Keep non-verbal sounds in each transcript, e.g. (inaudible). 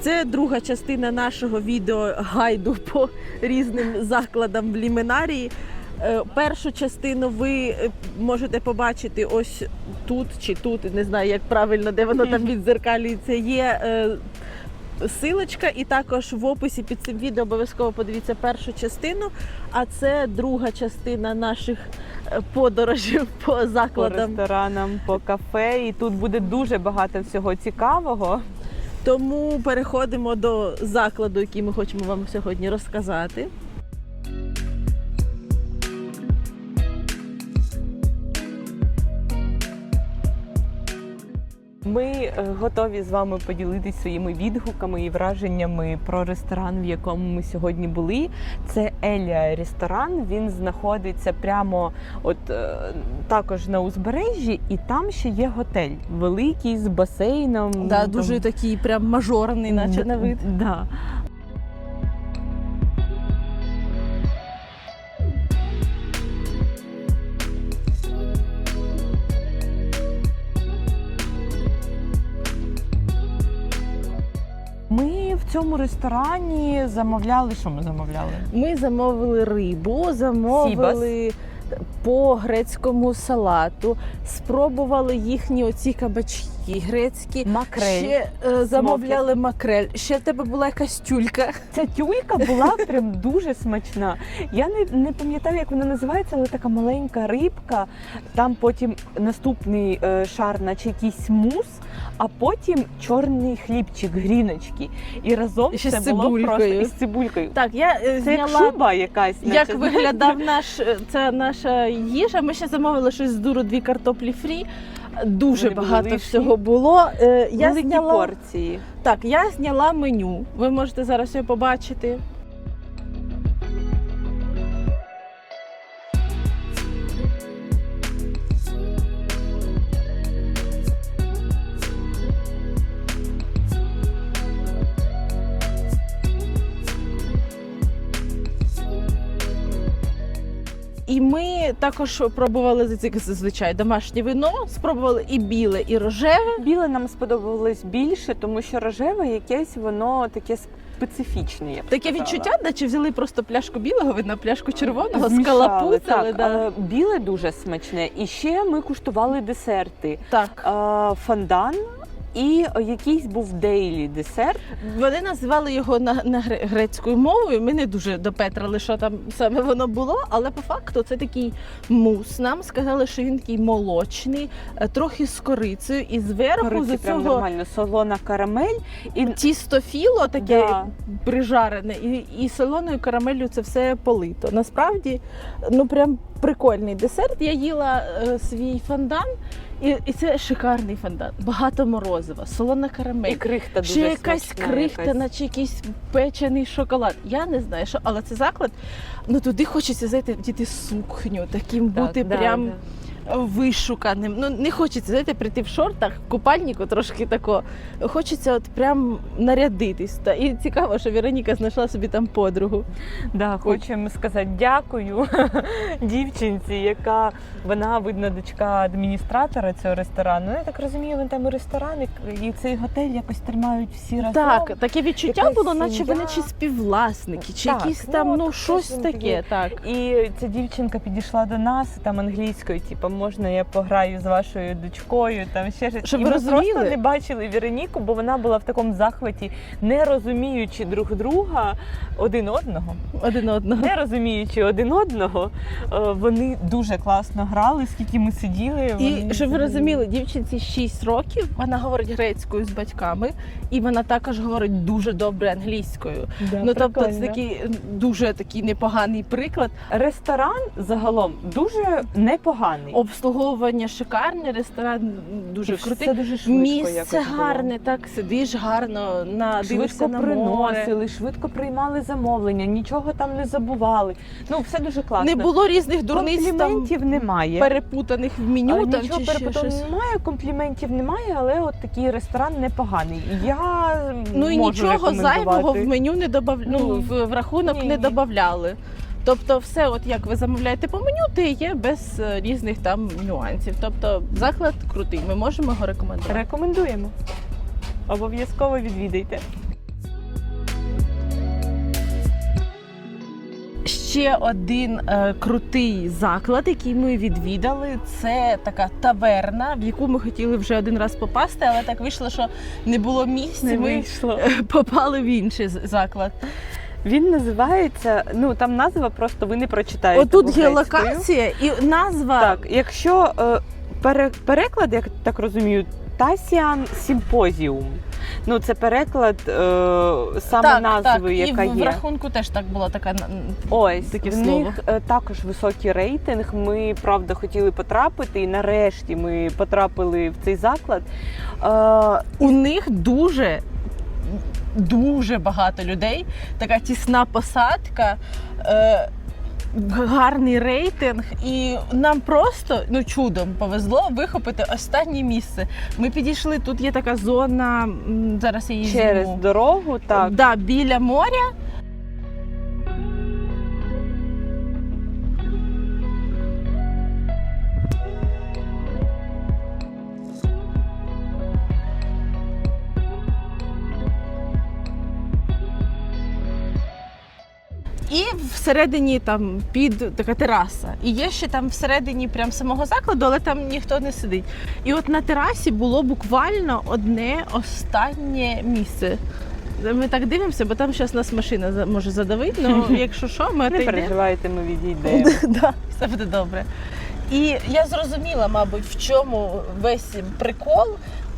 Це друга частина нашого відео гайду по різним закладам в лімінарії. Е, Першу частину ви е, можете побачити ось тут чи тут, не знаю, як правильно, де воно там відзеркалюється. Є е, силочка, і також в описі під цим відео обов'язково подивіться першу частину. А це друга частина наших подорожів по По ресторанам, по кафе, і тут буде дуже багато всього цікавого. Тому переходимо до закладу, який ми хочемо вам сьогодні розказати. Ми е, готові з вами поділитися своїми відгуками і враженнями про ресторан, в якому ми сьогодні були. Це Елія ресторан. Він знаходиться прямо от е, також на узбережжі, і там ще є готель великий з басейном. Да, Там- дуже такий прям мажорний, наче на вид. Да. Цьому ресторані замовляли. Що ми замовляли? Ми замовили рибу, замовили по грецькому салату, спробували їхні оці кабачки грецькі. Макрель. Ще е, замовляли макрель. Ще в тебе була якась тюлька. Ця тюлька була прям дуже смачна. Я не, не пам'ятаю, як вона називається, але така маленька рибка. Там потім наступний е, шар, наче якийсь мус, а потім чорний хлібчик, гріночки. І разом І ще це з було просто цибулькою. із цибулькою. Так, я е, Це як зняла. шуба якась. Як наче, виглядав наш це наша їжа? Ми ще замовили щось з дуру дві картоплі фрі. Дуже багато всього було. Е, Я Великі зняла порції. так. Я зняла меню. Ви можете зараз його побачити. І ми також пробували зазвичай домашнє вино, спробували і біле, і рожеве. Біле нам сподобалось більше, тому що рожеве якесь воно таке специфічне. Я б Таке сказала. відчуття, наче взяли просто пляшку білого вина, пляшку червоного, Змішали, скалапуцали. так, Да. біле дуже смачне. І ще ми куштували десерти. Так. Е, Фондан і якийсь був дейлі десерт. Вони називали його на, на грецькою мовою. Ми не дуже допетрали, що там саме воно було, але по факту це такий мус. Нам сказали, що він такий молочний, е, трохи з корицею, і зверху Кориці з цього нормально, солона карамель. І тістофіло таке Да. прижарене, і, і солоною карамеллю це все полито. Насправді, ну прям прикольний десерт. Я їла е, свій фондан, і, і це шикарний фондан. Багато морозива, солона карамель. і крихта дуже Чи якась смачна, крихта, якась. наче якийсь печений шоколад. Я не знаю, що, але це заклад. Ну туди хочеться зайти діти сукню, таким Так, бути да, прям да. Вишуканим. Ну не хочеться знаєте, прийти в шортах, в купальнику трошки тако. Хочеться от прям нарядитись. Та і цікаво, що Вероніка знайшла собі там подругу. Да, хочемо сказати дякую (laughs) дівчинці, яка вона, видно, дочка адміністратора цього ресторану. Ну, я так розумію, він там і ресторан, і- цей готель якось тримають всі разом. Так, таке відчуття якась було, наче сім'я. вони чи співвласники, чи Так, якісь ну, там ну щось щось таке. Так. І ця дівчинка підійшла до нас там англійською, типу, можна я пограю з вашою дочкою, там ще щось. Щоб і ви ми розуміли- просто не бачили Вероніку, бо вона була в такому захваті, не розуміючи друг друга один одного. Один одного. Не розуміючи один одного, е, вони дуже класно грали, скільки ми сиділи. І вони щоб ви розуміли, дівчинці 6 років, вона говорить грецькою з батьками, і вона також говорить дуже добре англійською. Да, ну тобто це такий дуже такий непоганий приклад. ресторан загалом дуже непоганий. Обслуговування шикарне, ресторан дуже І крутий. все дуже швидко. Місце якось було. гарне, так сидиш гарно, на дивишся Швидко на море. приносили, швидко приймали замовлення, нічого там не забували. Ну, все дуже класно. Не було різних дурниць там компліментів немає. перепутаних в меню там нічого чи ще перепутаного щось. немає, компліментів немає, але от такий ресторан непоганий. Я Ну і можу нічого зайвого в меню не добав... ну, Ні. в, в рахунок Ні, не ні. додавали. Тобто, все, от як ви замовляєте по меню, ти є без е, різних там нюансів. Тобто, заклад крутий, ми можемо його рекомендувати. Рекомендуємо. Обов'язково відвідайте. Ще один е, крутий заклад, який ми відвідали, це така таверна, в яку ми хотіли вже один раз попасти, але так вийшло, що не було місць. Не ми вийшло. Е, попали в інший заклад. Він називається. Ну там назва просто ви не прочитаєте. Отут є локація і назва. Так, якщо е, пере, переклад, як так розумію, Тасіан Симпозіум. Ну, це переклад е, саме так, назви, так. яка і в, в рахунку теж так була така Ось таке в слово. них е, також високий рейтинг. Ми правда хотіли потрапити, і нарешті ми потрапили в цей заклад. Е, у них дуже. Дуже багато людей, така тісна посадка, е, гарний рейтинг, і нам просто ну чудом повезло вихопити останнє місце. Ми підійшли. Тут є така зона. Зараз я її через зніму. дорогу, так. Да, біля моря. Всередині там під така тераса. І є ще там всередині прям самого закладу, але там ніхто не сидить. І от на терасі було буквально одне останнє місце. Ми так дивимося, бо там зараз нас машина може задавити. Ну, (laughs) якщо що, ми Не переживайте, ми відійдемо. (laughs) да, все буде добре. І я зрозуміла, мабуть, в чому весь прикол.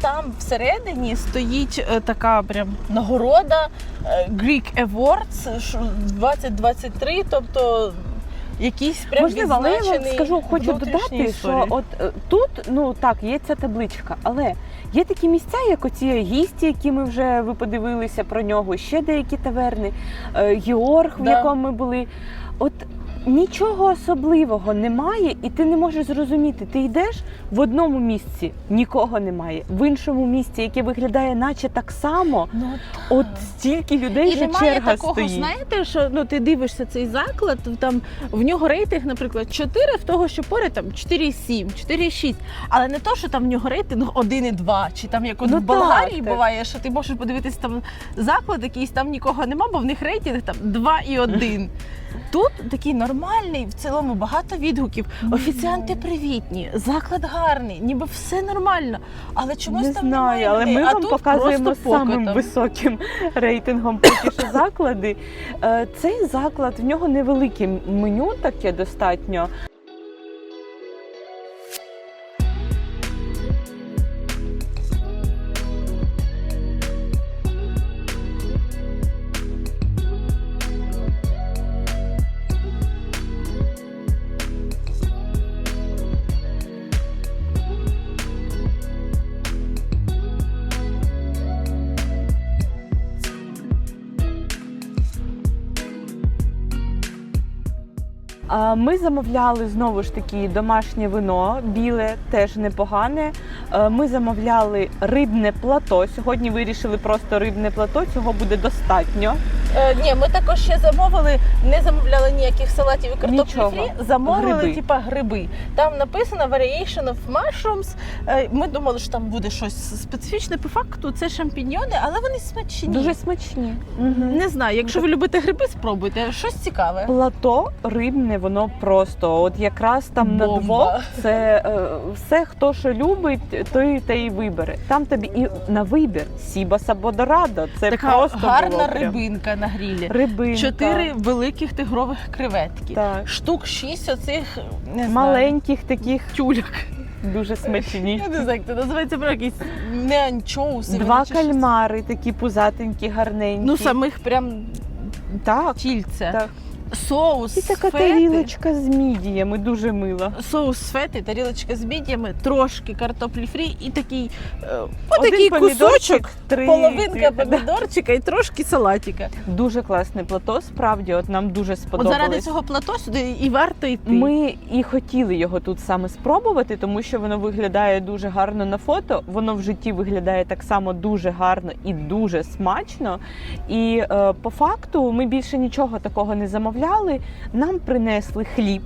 Там всередині стоїть е, така прям нагорода е, Greek Awards 2023, тобто якийсь прям Можливо, але я вам скажу, хочу додати, історії. що от е, тут, ну так, є ця табличка, але є такі місця, як оці гісті, які ми вже ви подивилися про нього, ще деякі таверни, е, Георг, в Да. якому ми були. От нічого особливого немає, і ти не можеш зрозуміти. Ти йдеш в одному місці, нікого немає, в іншому місці, яке виглядає, наче так само. Ну, От стільки людей, І що немає черга такого, стоїть. знаєте, що ну ти дивишся цей заклад, там в нього рейтинг, наприклад, 4, в того, що поряд там 4,7, 4,6. Але не то, що там в нього рейтинг 1,2, чи там як от Ну в Болгарії так, так. буває, що ти можеш подивитися там заклад, якийсь там нікого нема, бо в них рейтинг там 2,1. Тут такий нормальний, в цілому багато відгуків. Офіціанти привітні, заклад гарний, ніби все нормально. Але чомусь не там знаю, немає але людей. ми а вам тут показуємо просто самим покотом. високим (laughs) рейтингом поки що заклади. Е, Цей заклад в нього невелике меню, таке достатньо. Ми замовляли знову ж таки домашнє вино, біле, теж непогане. Е, Ми замовляли рибне плато. Сьогодні вирішили просто рибне плато, цього буде достатньо. Е, ні, ми також ще замовили, не замовляли ніяких салатів і картоплі Нічого. фрі, замовили Гриби. типа гриби. Там написано variation of mushrooms. Е, Ми думали, що там буде щось специфічне. По факту це шампіньйони, але вони смачні. Дуже смачні. Не знаю. Якщо ви любите гриби, спробуйте. Щось цікаве. Плато рибне, воно просто от якраз там на Бомба. двох це е, все, хто що любить, той те і вибере. Там тобі і на вибір Сібас або Дорадо. Це така просто гарна було прям. рибинка на грілі. Рибинка. Чотири великих тигрових креветки. так. Штук шість оцих не знаю, маленьких таких тюляк. дуже смачні. Я не знаю, як це називається про якісь не анчоуси. Два чи щось. кальмари, такі пузатенькі, гарненькі. Ну, самих прям так. тільце. так. Соус І така фети. тарілочка з мідіями, дуже мила. Соус фети, тарілочка з мідіями, трошки картоплі фрі і такий, е, Один отакий кусочок, три половинка да. помідорчика і трошки салатика. Дуже класне плато, справді, от нам дуже От сподобалось. заради цього плато сюди і варто йти. Ми і хотіли його тут саме спробувати, тому що воно виглядає дуже гарно на фото. Воно в житті виглядає так само дуже гарно і дуже смачно. І е, по факту ми більше нічого такого не замовляли. Нам принесли хліб.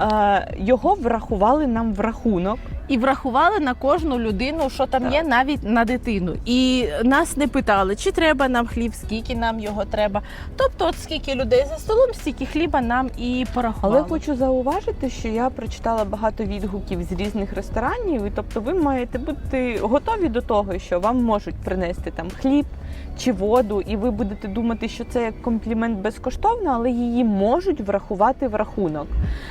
Е, його врахували нам в рахунок. і врахували на кожну людину, що там Так. є, навіть на дитину. І нас не питали, чи треба нам хліб, скільки нам його треба. Тобто, от скільки людей за столом, стільки хліба нам і порахували. Але хочу зауважити, що я прочитала багато відгуків з різних ресторанів, і тобто ви маєте бути готові до того, що вам можуть принести там хліб чи воду, і ви будете думати, що це як комплімент безкоштовно, але її можуть врахувати в рахунок.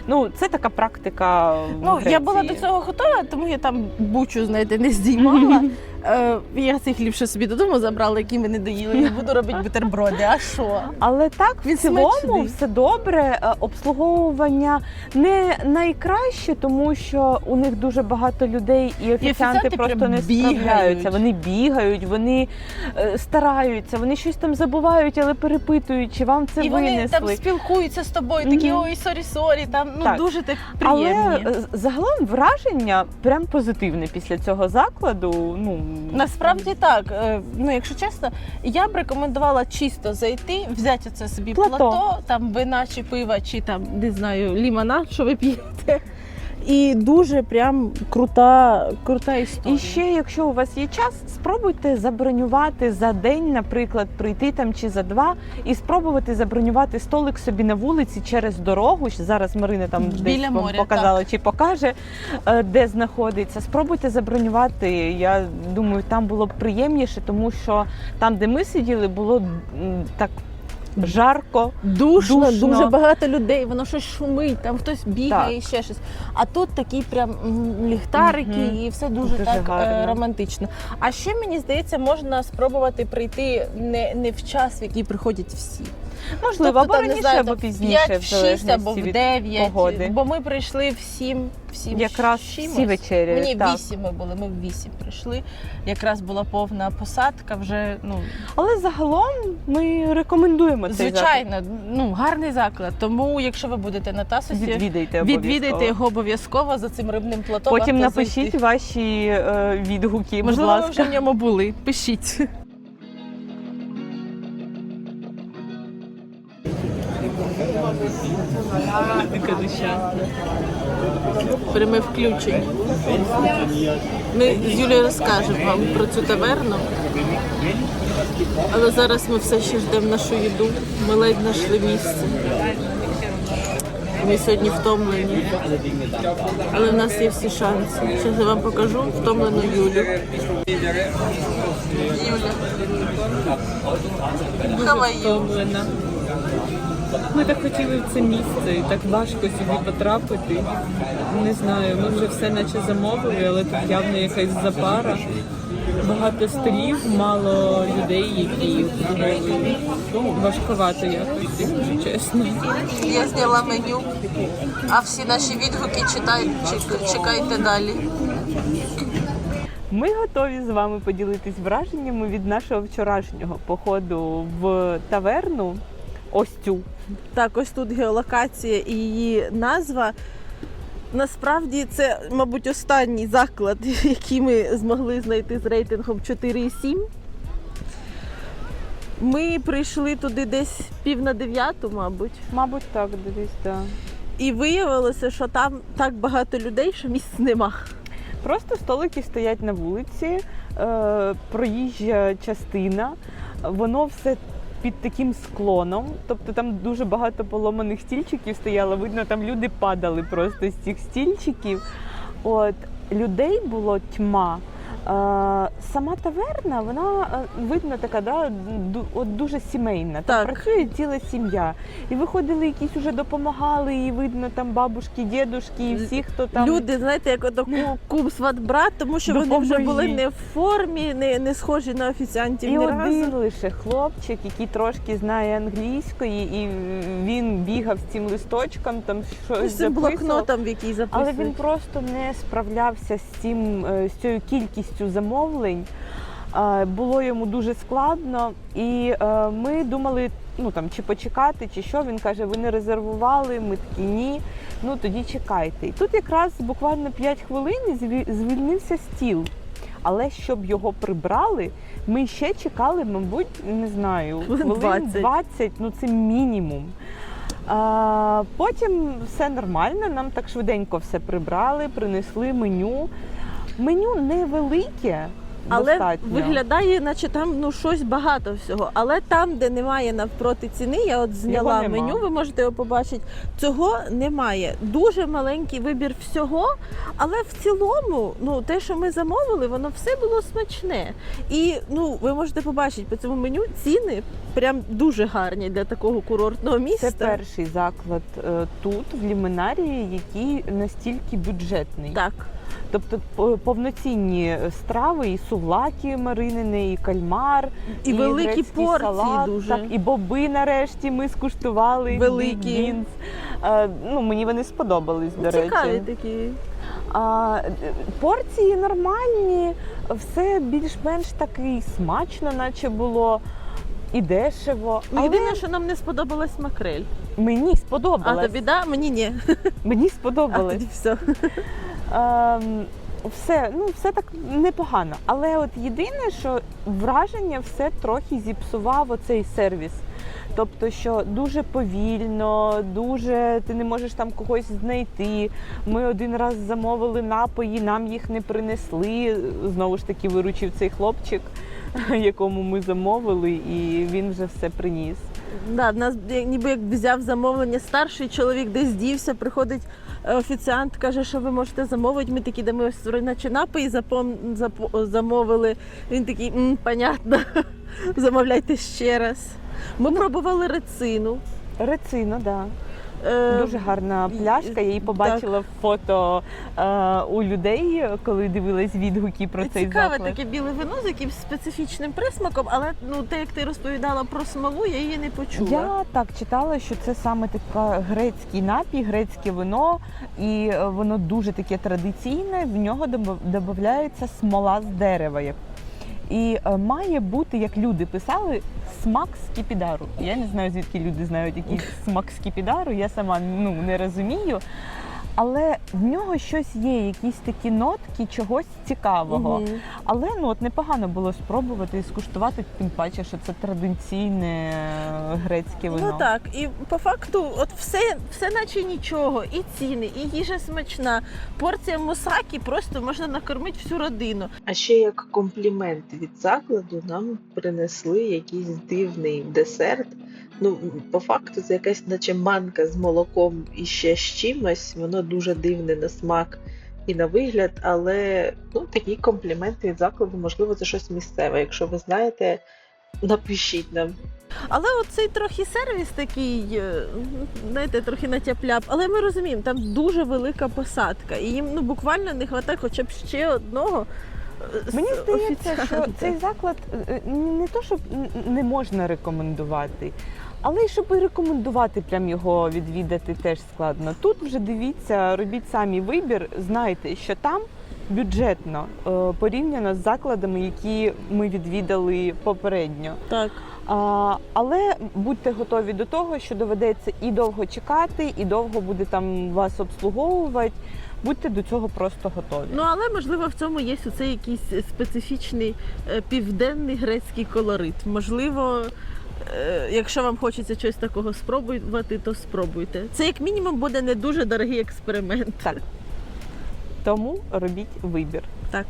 Ну, це така практика. в Ну, я була до цього готова, тому я там бучу, знаєте, не здіймала. (laughs) Е, я цей хліб ще собі додому забрала, який ми не доїли. Я буду робити бутерброди. А що? Але так, Він в цілому смачний. все добре. Е, Обслуговування не найкраще, тому що у них дуже багато людей, і офіціанти офіціанти просто прям не бігають. справляються. Вони бігають, вони е, стараються, вони щось там забувають, але перепитують, чи вам це і вони винесли. там спілкуються з тобою, такі Мгм. ой, сорі, сорі. Там ну Так. дуже так Але приємні. е, загалом враження прям позитивне після цього закладу. Ну Насправді так. Е, Ну, якщо чесно, я б рекомендувала чисто зайти, взяти це собі Плато. плато, там вина чи пива, чи там не знаю, лімонад, що ви п'єте. І дуже прям крута, крута історія. І ще, якщо у вас є час, спробуйте забронювати за день, наприклад, прийти там чи за два, і спробувати забронювати столик собі на вулиці через дорогу. Зараз Марина там Біля десь вам моря, показала чи покаже, е, де знаходиться. Спробуйте забронювати. Я думаю, там було б приємніше, тому що там, де ми сиділи, було так жарко. Душно, Душно. дуже багато людей, воно щось шумить, там хтось бігає Так. і ще щось. А тут такі прям ліхтарики, угу. і все дуже, Дуже так е, гарно. романтично. А ще мені здається, можна спробувати прийти не, не в час, в який приходять всі. Можливо, Тобто, або там, раніше, знаю, або пізніше, 5, в 6 або в 9, погоди. бо ми прийшли в 7, в 7 якраз чимось. всі вечері. Ні, так. 8 ми були, ми в 8 прийшли. Якраз була повна посадка, вже ну Але загалом ми рекомендуємо цей заклад. звичайно, ну гарний заклад. Тому, якщо ви будете на Тасосі, Відвідайте Відвідайте його обов'язково за цим рибним платом. Потім напишіть ваші е, відгуки, Можливо, будь ви вже в ньому були. Пишіть. Така душа. Пряме включення. Ми з Юлією розкажемо вам про цю таверну. Але зараз ми все ще ждемо нашу їду. Ми ледь знайшли місце. Ми сьогодні втомлені. Але в нас є всі шанси. Зараз я вам покажу втомлену Юлю. Юля. Хаваю. втомлена. Ми так хотіли в це місце, і так важко сюди потрапити. Не знаю, ми вже все наче замовили, але тут явно якась запара. Багато столів, мало людей, які обслуговують. Важковато якось, якщо чесно. Я зняла меню, а всі наші відгуки читай, чекайте далі. Ми готові з вами поділитись враженнями від нашого вчорашнього походу в таверну. Ось цю. Так, ось тут геолокація і її назва. Насправді це, мабуть, останній заклад, (laughs) який ми змогли знайти з рейтингом 4,7. Ми прийшли туди десь пів на дев'яту, мабуть. Мабуть, так, десь, так. І виявилося, що там так багато людей, що місць нема. Просто столики стоять на вулиці, е, проїжджа частина, воно все під таким склоном. Тобто там дуже багато поломаних стільчиків стояло. Видно, там люди падали просто з цих стільчиків. От людей було тьма. Сама таверна, вона е, видно така, да, от дуже сімейна. Там Так. працює ціла сім'я. І виходили якісь уже допомагали, і видно там бабушки, дідушки, і всі, хто там Люди, знаєте, як ото ку- (laughs) кум сват брат, тому що вони вже були не в формі, не, не схожі на офіціантів І ні один разу. лише хлопчик, який трошки знає англійської, і він бігав з цим листочком, там щось записував. блокнотом, в який Але він просто не справлявся з цим е, з цією кількістю замовлень. Е, Було йому дуже складно, і е, ми думали, ну там чи почекати, чи що. Він каже: ви не резервували. Ми такі ні. Ну тоді чекайте. І тут якраз буквально 5 хвилин звільнився стіл. Але щоб його прибрали, ми ще чекали, мабуть, не знаю, хвилин 20. 20, ну це мінімум. А, потім все нормально, нам так швиденько все прибрали, принесли меню. Меню невелике, Але достатньо. виглядає, наче там ну щось багато всього. Але там, де немає навпроти ціни, я от зняла меню, ви можете його побачити. Цього немає. Дуже маленький вибір всього, але в цілому, ну те, що ми замовили, воно все було смачне. І ну ви можете побачити по цьому меню ціни прям дуже гарні для такого курортного міста. Це перший заклад е, тут, в Ліминарії, який настільки бюджетний. Так. Тобто повноцінні страви, і сувлаки маринини, і кальмар, І великі порції салат, дуже. Так, і боби нарешті ми скуштували. Великі. Big Beans. Е, ну, мені вони сподобались, до Цікаві речі. такі. А, е, порції нормальні, все більш-менш таки смачно, наче було. І дешево. Але Єдине, що нам не сподобалась макрель. мені А сподобалось. тобі да? Мені ні. Мені А сподобалось. тоді все. Ем, все, ну, все так непогано. Але от єдине, що враження все трохи зіпсував оцей сервіс. Тобто, що дуже повільно, дуже ти не можеш там когось знайти. Ми один раз замовили напої, нам їх не принесли. Знову ж таки, виручив цей хлопчик, (laughs) якому ми замовили, і він вже все приніс. Да, нас ніби як взяв замовлення старший чоловік, десь дівся, приходить офіціант, каже, що ви можете замовити. Ми такі, де ми ось наче напої запом... зап... замовили. Він такий, понятно, (laughs) замовляйте ще раз. Ми пробували рецину. Рецина, так. Да. Е, Дуже гарна пляшка. Я її побачила в фото е, у людей, коли дивилась відгуки про цей Цікаве заклад. таке біле вино з якимсь специфічним присмаком, але ну те, як ти розповідала про смолу, я її не почула. Я так читала, що це саме така грецький напій, грецьке вино, і е, воно дуже таке традиційне. В нього додається смола з дерева. І е, має бути, як люди писали, смак скіпідару. Я не знаю, звідки люди знають який смак скіпідару. Я сама ну не розумію. Але в нього щось є, якісь такі нотки чогось цікавого. Мгм. Але ну от непогано було спробувати і скуштувати, тим паче, що це традиційне е, грецьке вино. Ну так, і по факту, от все, все наче нічого, і ціни, і їжа смачна. Порція мусакі просто можна накормити всю родину. А ще як комплімент від закладу нам принесли якийсь дивний десерт. Ну, по факту, це якась наче манка з молоком і ще з чимось. Воно дуже дивне на смак і на вигляд, але ну, такий комплімент від закладу, можливо, це щось місцеве. Якщо ви знаєте, напишіть нам. Але оцей трохи сервіс такий, е, знаєте, трохи натяпляв. Але ми розуміємо, там дуже велика посадка, і їм ну буквально не вистачає хоча б ще одного. е, Мені здається, що цей заклад е, не то, щоб не можна рекомендувати, але щоб і рекомендувати прям його відвідати теж складно. Тут вже дивіться, робіть самі вибір, знайте, що там бюджетно е, порівняно з закладами, які ми відвідали попередньо. так. А, але будьте готові до того, що доведеться і довго чекати, і довго буде там вас обслуговувати. Будьте до цього просто готові. Ну але можливо в цьому є оцей якийсь специфічний е, південний грецький колорит. Можливо. Е, Якщо вам хочеться щось такого спробувати, то спробуйте. Це як мінімум буде не дуже дорогий експеримент. Так. Тому робіть вибір. Так.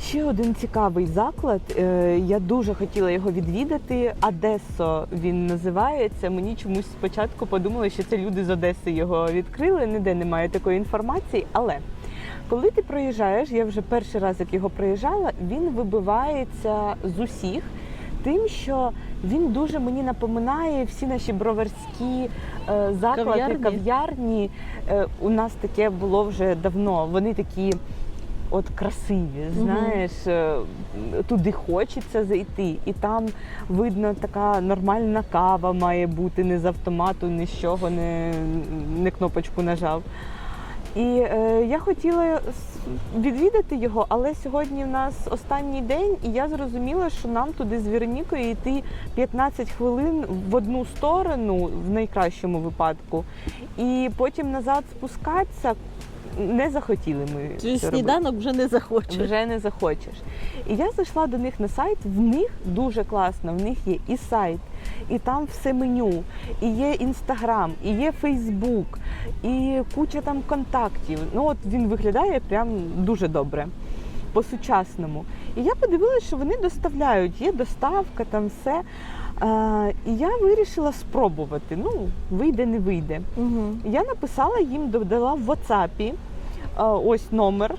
Ще один цікавий заклад. е, Я дуже хотіла його відвідати. Одесо він називається. Мені чомусь спочатку подумали, що це люди з Одеси його відкрили. Ніде немає такої інформації. Але коли ти проїжджаєш, я вже перший раз, як його проїжджала, він вибивається з усіх. Тим, що він дуже мені напоминає всі наші броварські е, заклади, Кав'ярні? кав'ярні. Е, у нас таке було вже давно. Вони такі от красиві, знаєш, е, туди хочеться зайти, і там видно, така нормальна кава має бути не з автомату, ні з чого, не, не кнопочку нажав. І е, я хотіла відвідати його, але сьогодні в нас останній день, і я зрозуміла, що нам туди з Веронікою йти 15 хвилин в одну сторону, в найкращому випадку, і потім назад спускатися. не захотіли ми Твій це робити. сніданок вже не захоче. вже не захочеш. І я зайшла до них на сайт. В них дуже класно. В них є і сайт, і там все меню, і є інстаграм, і є Фейсбук, і куча там контактів. Ну от він виглядає прям дуже добре. По-сучасному. І я подивилася, що вони доставляють, є доставка, там все. Е, і я вирішила спробувати. Ну, вийде, не вийде. Угу. Я написала їм, додала в WhatsApp е, ось номер.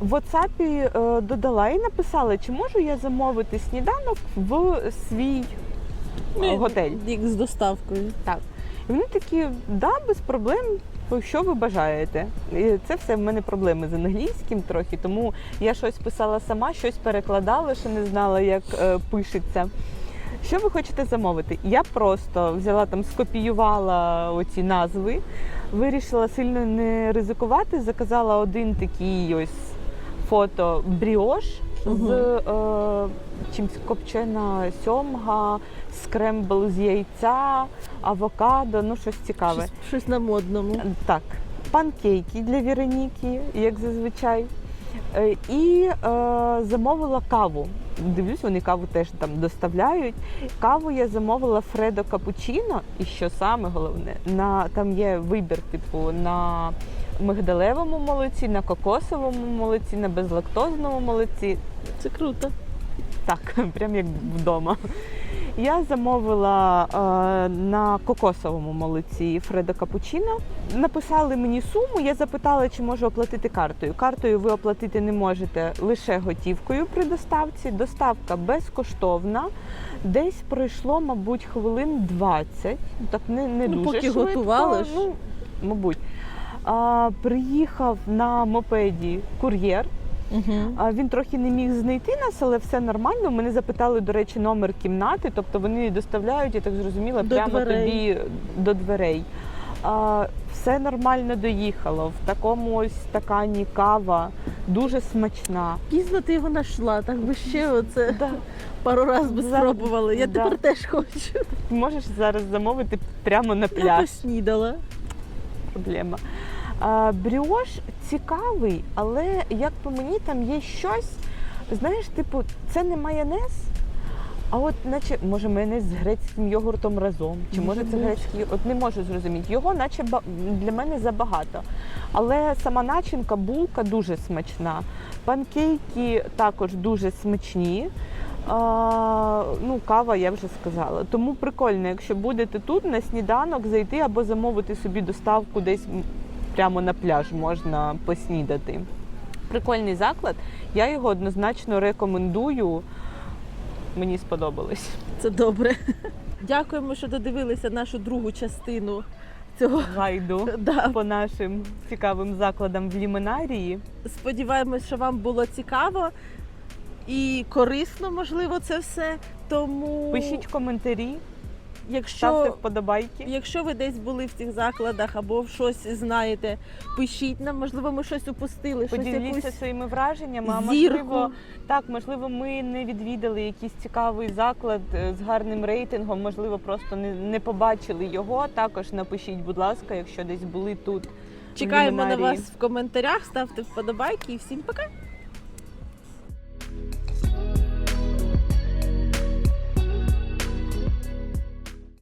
В WhatsApp е, додала і написала, чи можу я замовити сніданок в свій е, готель. Як з доставкою. Так. Вони такі, да, без проблем. Що ви бажаєте? І це все в мене проблеми з англійським трохи, тому я щось писала сама, щось перекладала, що не знала, як е, пишеться. Що ви хочете замовити? Я просто взяла там, скопіювала оці назви, вирішила сильно не ризикувати, заказала один такий ось фото бріош з е, чимсь копчена сьомга, скрембл з яйця, авокадо, ну щось цікаве. Щось, щось на модному. Так, панкейки для Вероніки, як зазвичай. Е, І е, замовила каву. Дивлюсь, вони каву теж там доставляють. Каву я замовила Фредо Капучино, і що саме головне, на там є вибір, типу, на мигдалевому молоці, на кокосовому молоці, на безлактозному молоці. Це круто. Так, (laughs) прям як вдома. Я замовила е, на кокосовому молоці Фредо Капучино. Написали мені суму. Я запитала, чи можу оплатити картою. Картою ви оплатити не можете лише готівкою при доставці. Доставка безкоштовна. Десь пройшло, мабуть, хвилин 20. Так не, не Ну, дуже поки швидко. готували ж. Ну, мабуть. А, приїхав на мопеді кур'єр. Угу. А Він трохи не міг знайти нас, але все нормально. Мене запитали, до речі, номер кімнати, тобто вони доставляють, я так зрозуміла, До прямо дверей. тобі до дверей. А, все нормально доїхало. В такому ось стакані кава, дуже смачна. Пізно ти його знайшла, так би ще оце Да. пару разів би За- спробували. Я Да. тепер теж хочу. Можеш зараз замовити прямо на пляж. Я поснідала. Проблема. А, бріош цікавий, але як по мені там є щось. Знаєш, типу, це не майонез, а от наче може майонез з грецьким йогуртом разом, чи може це грецький, от не можу зрозуміти. Його наче для мене забагато. Але сама начинка, булка дуже смачна. Панкейки також дуже смачні. А, ну, кава я вже сказала. Тому прикольно, якщо будете тут на сніданок зайти або замовити собі доставку десь прямо на пляж можна поснідати. Прикольний заклад. Я його однозначно рекомендую. Мені сподобалось. Це добре. Дякуємо, що додивилися нашу другу частину цього. Гайду (laughs) Да. по нашим цікавим закладам в лімінарії. Сподіваємось, що вам було цікаво і корисно, можливо, це все. Тому Пишіть коментарі, ставте якщо, вподобайки. якщо ви десь були в цих закладах або щось знаєте, пишіть нам, можливо, ми щось упустили, щось Поділіться якусь своїми враженнями, а зірку. можливо, так, можливо, ми не відвідали якийсь цікавий заклад е, з гарним рейтингом, можливо, просто не, не побачили його. Також напишіть, будь ласка, якщо десь були тут. Чекаємо на вас в коментарях, ставте вподобайки і всім пока!